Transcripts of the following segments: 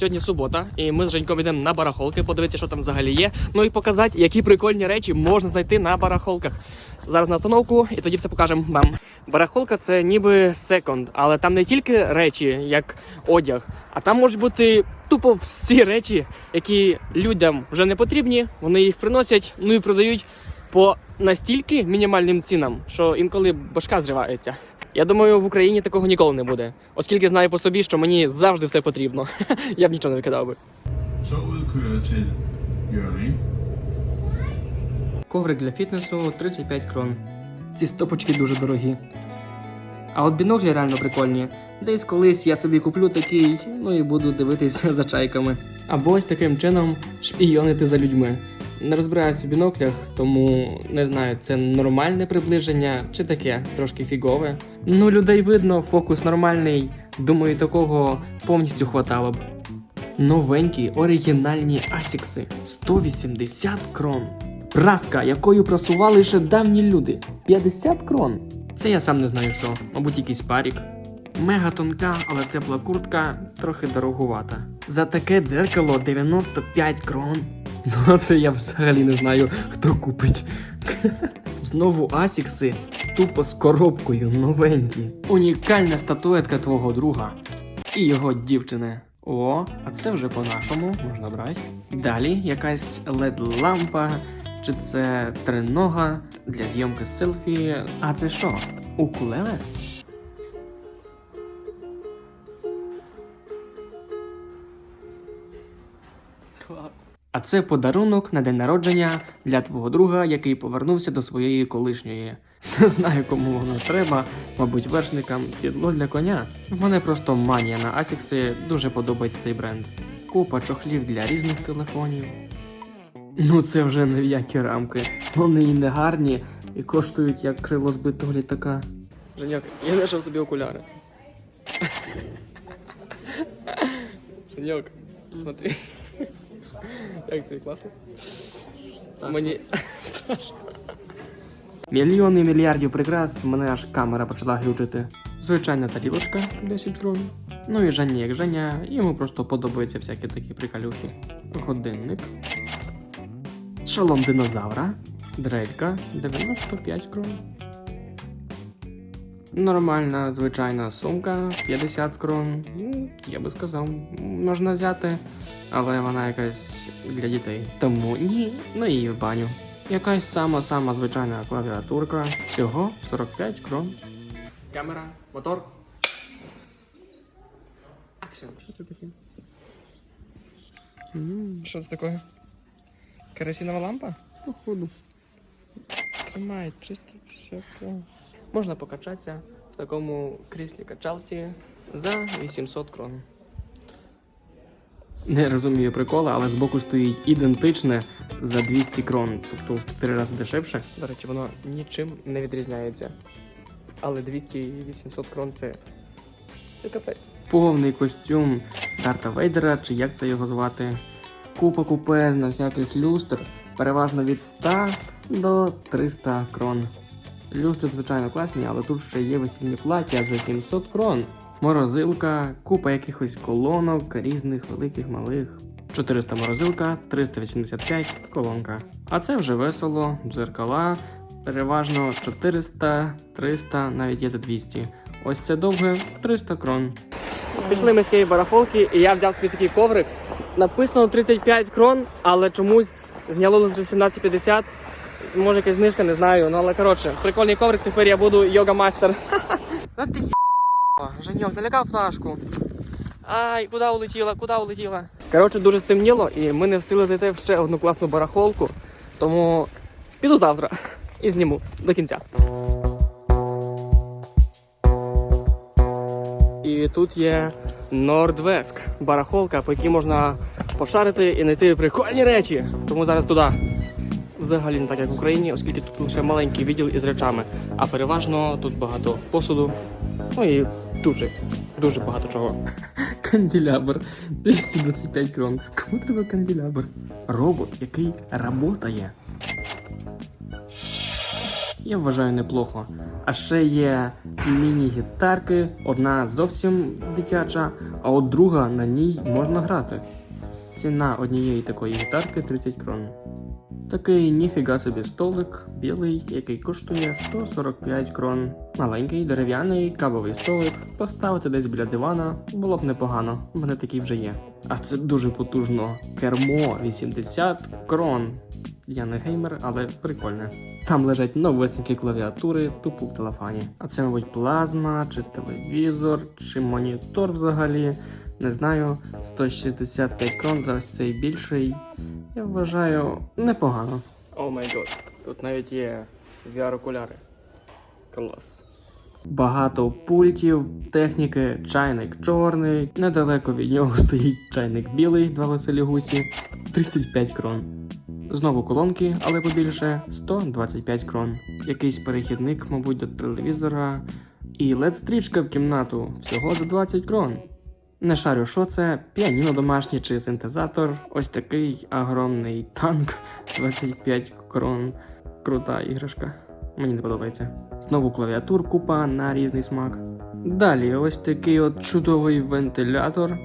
Сьогодні субота, і ми з Женьком йдемо на барахолки, подивитися, що там взагалі є. Ну і показати, які прикольні речі можна знайти на барахолках. Зараз на остановку, і тоді все покажемо вам. Барахолка це ніби секонд, але там не тільки речі, як одяг, а там можуть бути тупо всі речі, які людям вже не потрібні. Вони їх приносять, ну і продають по настільки мінімальним цінам, що інколи башка зривається. Я думаю, в Україні такого ніколи не буде, оскільки знаю по собі, що мені завжди все потрібно. Я б нічого не викидав би. Коврик для фітнесу 35 крон. Ці стопочки дуже дорогі. А от біноклі реально прикольні. Десь колись я собі куплю такий, ну і буду дивитися за чайками. Або ось таким чином шпійонити за людьми. Не розбираюся в біноклях, тому не знаю, це нормальне приближення чи таке трошки фігове. Ну, людей видно, фокус нормальний. Думаю, такого повністю хватало б. Новенькі оригінальні асікси 180 крон. Праска, якою просували ще давні люди. 50 крон. Це я сам не знаю що, мабуть, якийсь парік. Мега тонка, але тепла куртка трохи дорогувата. За таке дзеркало 95 крон. Ну, це я взагалі не знаю, хто купить. Знову асікси, тупо з коробкою, новенькі. Унікальна статуетка твого друга і його дівчини. О, а це вже по-нашому можна брати. Далі якась led лампа чи це тренога для зйомки селфі. А це що? Укулеле? А це подарунок на день народження для твого друга, який повернувся до своєї колишньої. Не знаю, кому воно треба, мабуть, вершникам сідло для коня. В мене просто манія на асікси, дуже подобається цей бренд. Купа чохлів для різних телефонів. Ну це вже не в рамки. Вони і не гарні, і коштують як крило збитого літака. Женяк, я знайшов собі окуляри. Женяк, посмотри. Як тобі класно? Мені страшно. Мільйони мільярдів прикрас, мене аж камера почала глючити. Звичайна тарілочка 10 крон. Ну і Женя як Женя, йому просто подобаються всякі такі приколюхи. Годинник. Шолом динозавра. Дрелька 95 крон. Нормальна звичайна сумка 50 крон. Ну, Я би сказав, можна взяти, але вона якась для дітей. Тому ні, ну і в баню. Якась сама-сама звичайна клавіатурка. Всього 45 крон. Камера, мотор. Акшн. Що це таке? Що це таке? Керосинова лампа? Походу. Тримає 350 крон. Можна покачатися в такому кріслі качалці за 800 крон. Не розумію прикола, але збоку стоїть ідентичне за 200 крон, тобто в 4 рази дешевше. До речі, воно нічим не відрізняється. Але 200 і 800 крон це. Це капець. Повний костюм Дарта Вейдера, чи як це його звати. Купа купезна всяких люстр, переважно від 100 до 300 крон. Люстри, звичайно, класні, але тут ще є весільні плаття за 700 крон. Морозилка, купа якихось колонок, різних великих, малих. 400 морозилка, 385 колонка. А це вже весело, дзеркала, переважно 400, 300, навіть є за 200. Ось це довге 300 крон. Пішли ми з цієї барахолки, і я взяв собі такий коврик. Написано 35 крон, але чомусь зняло лише 17,50. Може якась знижка, не знаю. Ну але коротше, прикольний коврик, тепер я буду йога-мастер. Ну ти Женьок, налякав пташку. Ай, куди улетіла, куди улетіла? Коротше, дуже стемніло, і ми не встигли зайти в ще одну класну барахолку. Тому піду завтра і зніму до кінця. І тут є Нордвеск, барахолка, по якій можна пошарити і знайти прикольні речі. Тому зараз туди. Взагалі не так, як в Україні, оскільки тут лише маленький відділ із речами, а переважно тут багато посуду. Ну і дуже, дуже багато чого. Канделябр 225 крон. Кому треба канделябр? Робот, який працює. Я вважаю неплохо. А ще є міні-гітарки, одна зовсім дитяча, а от друга на ній можна грати. Ціна однієї такої гітарки 30 крон. Такий ніфіга собі столик, білий, який коштує 145 крон. Маленький дерев'яний кавовий столик. Поставити десь біля дивана було б непогано, в мене такий вже є. А це дуже потужно. Кермо 80 крон. Я не геймер, але прикольне. Там лежать новесенькі клавіатури, тупо в телефоні. А це, мабуть, плазма, чи телевізор, чи монітор взагалі. Не знаю, 165 крон за ось цей більший. Я вважаю непогано. О май гот, тут навіть є VR-окуляри. Клас. Багато пультів, техніки, чайник чорний. Недалеко від нього стоїть чайник білий, два веселі гусі, 35 крон. Знову колонки, але побільше 125 крон. Якийсь перехідник, мабуть, до телевізора. І LED-стрічка в кімнату всього за 20 крон. Не шарю, що це, піаніно домашнє чи синтезатор. Ось такий огромний танк 25 крон. Крута іграшка. Мені не подобається. Знову клавіатур купа на різний смак. Далі ось такий от чудовий вентилятор.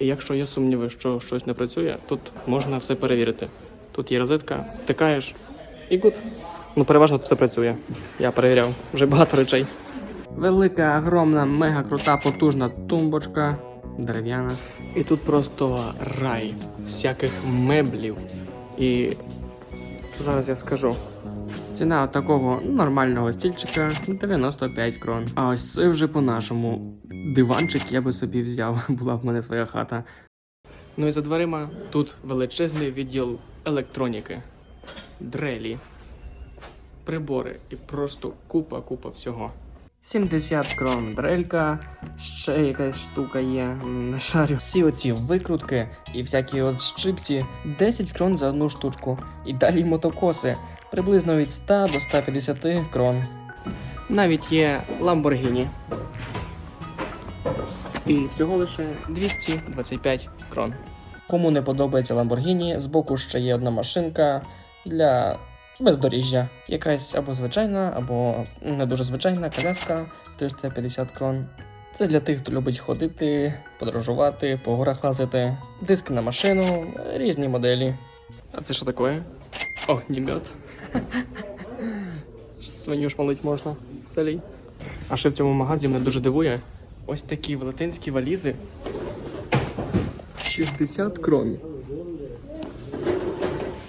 І якщо є сумніви, що щось не працює, тут можна все перевірити. Тут є розетка, втикаєш і гуд. Ну, переважно все працює. Я перевіряв вже багато речей. Велика, огромна, мега крута, потужна тумбочка, дерев'яна. І тут просто рай всяких меблів. І зараз я скажу. Ціна такого нормального стільчика 95 крон. А ось це вже по-нашому. Диванчик я би собі взяв, була в мене своя хата. Ну і за дверима тут величезний відділ електроніки, дрелі, прибори і просто купа-купа всього. 70 крон дрелька, ще якась штука є, не шарю. Всі оці викрутки і всякі от щипці 10 крон за одну штучку. І далі мотокоси приблизно від 100 до 150 крон. Навіть є Lamborghini. І всього лише 225 крон. Кому не подобається Lamborghini, збоку ще є одна машинка для бездоріжжя. Якась або звичайна, або не дуже звичайна коляска 350 крон. Це для тих, хто любить ходити, подорожувати, по горах лазити, диски на машину, різні моделі. А це що таке? Огнемет. Свиню шмалить можна в селі. А ще в цьому магазі мене дуже дивує. Ось такі велетенські валізи. 60 крон.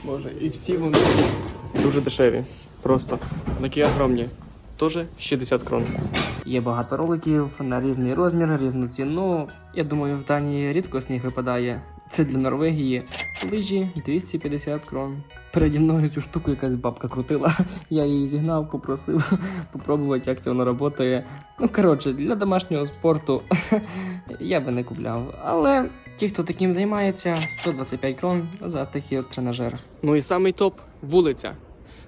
Боже, і всі вони дуже дешеві. Просто такі огромні. Теж 60 крон. Є багато роликів на різний розмір, різну ціну. Я думаю, в Данії рідко сніг випадає. Це для Норвегії. Лижі 250 крон. Переді мною цю штуку якась бабка крутила. Я її зігнав, попросив попробувати, як це воно працює. Ну, коротше, для домашнього спорту я би не купляв. Але ті, хто таким займається, 125 крон за такий от тренажер. Ну і самий топ вулиця.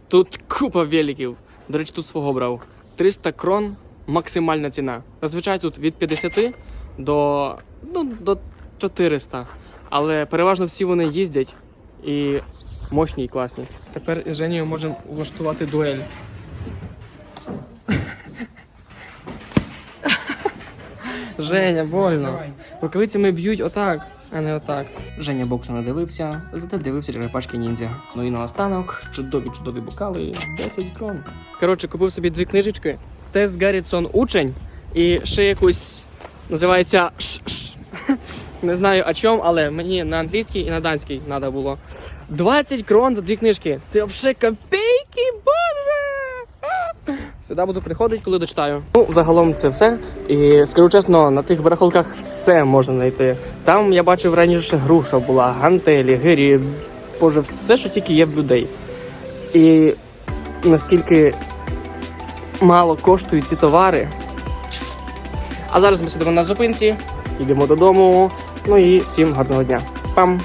Тут купа великів. До речі, тут свого брав. 300 крон максимальна ціна. Зазвичай тут від 50 до, ну, до 400. Але переважно всі вони їздять і мощні і класні. Тепер із Женєю можемо влаштувати дуель. Женя, больно. Рукавицями б'ють отак, а не отак. Женя боксу не дивився, зате дивився черепашки ніндзя. Ну і наостанок чудові чудові бокали 10 крон. Коротше, купив собі дві книжечки. Тес Гаррітсон учень і ще якусь називається «Ш-ш». Не знаю о чому, але мені на англійській і на данській треба було. 20 крон за дві книжки. Це взагалі боже! Сюди буду приходити, коли дочитаю. Ну, загалом це все. І скажу чесно, на тих барахолках все можна знайти. Там я бачив раніше груша була, гантелі, гирі, боже, все, що тільки є в людей. І настільки мало коштують ці товари. А зараз ми сидимо на зупинці, йдемо додому. Ну і всім гарного дня. Пам!